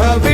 have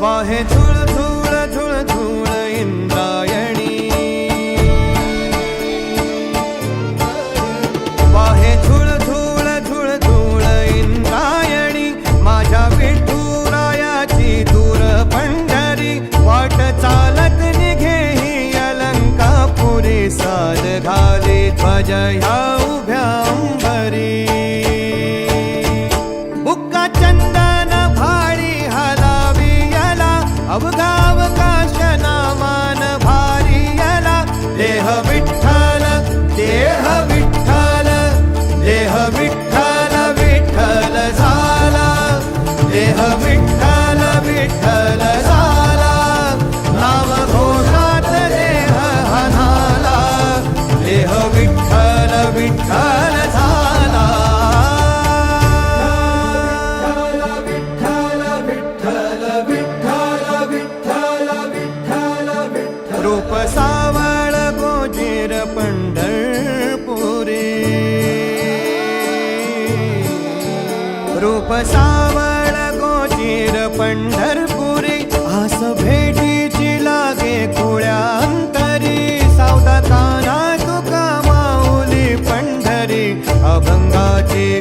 वाहे झुळ झुळ झुळ झुळ इंद्रायणी. वाहे झुळ झुळ झुळ झुळ इंद्रायणी. माझ्या विठुरायाची दूर पंढरी. वाट चालत निघे ही अलंका अलंकापुरी. साज घाले ध्वजया बाप सावळ गोचीर पंढरपुरी आस भेटीची लागे खुळ्यांतरी सावदा काना तुका माऊली पंढरी अभंगाची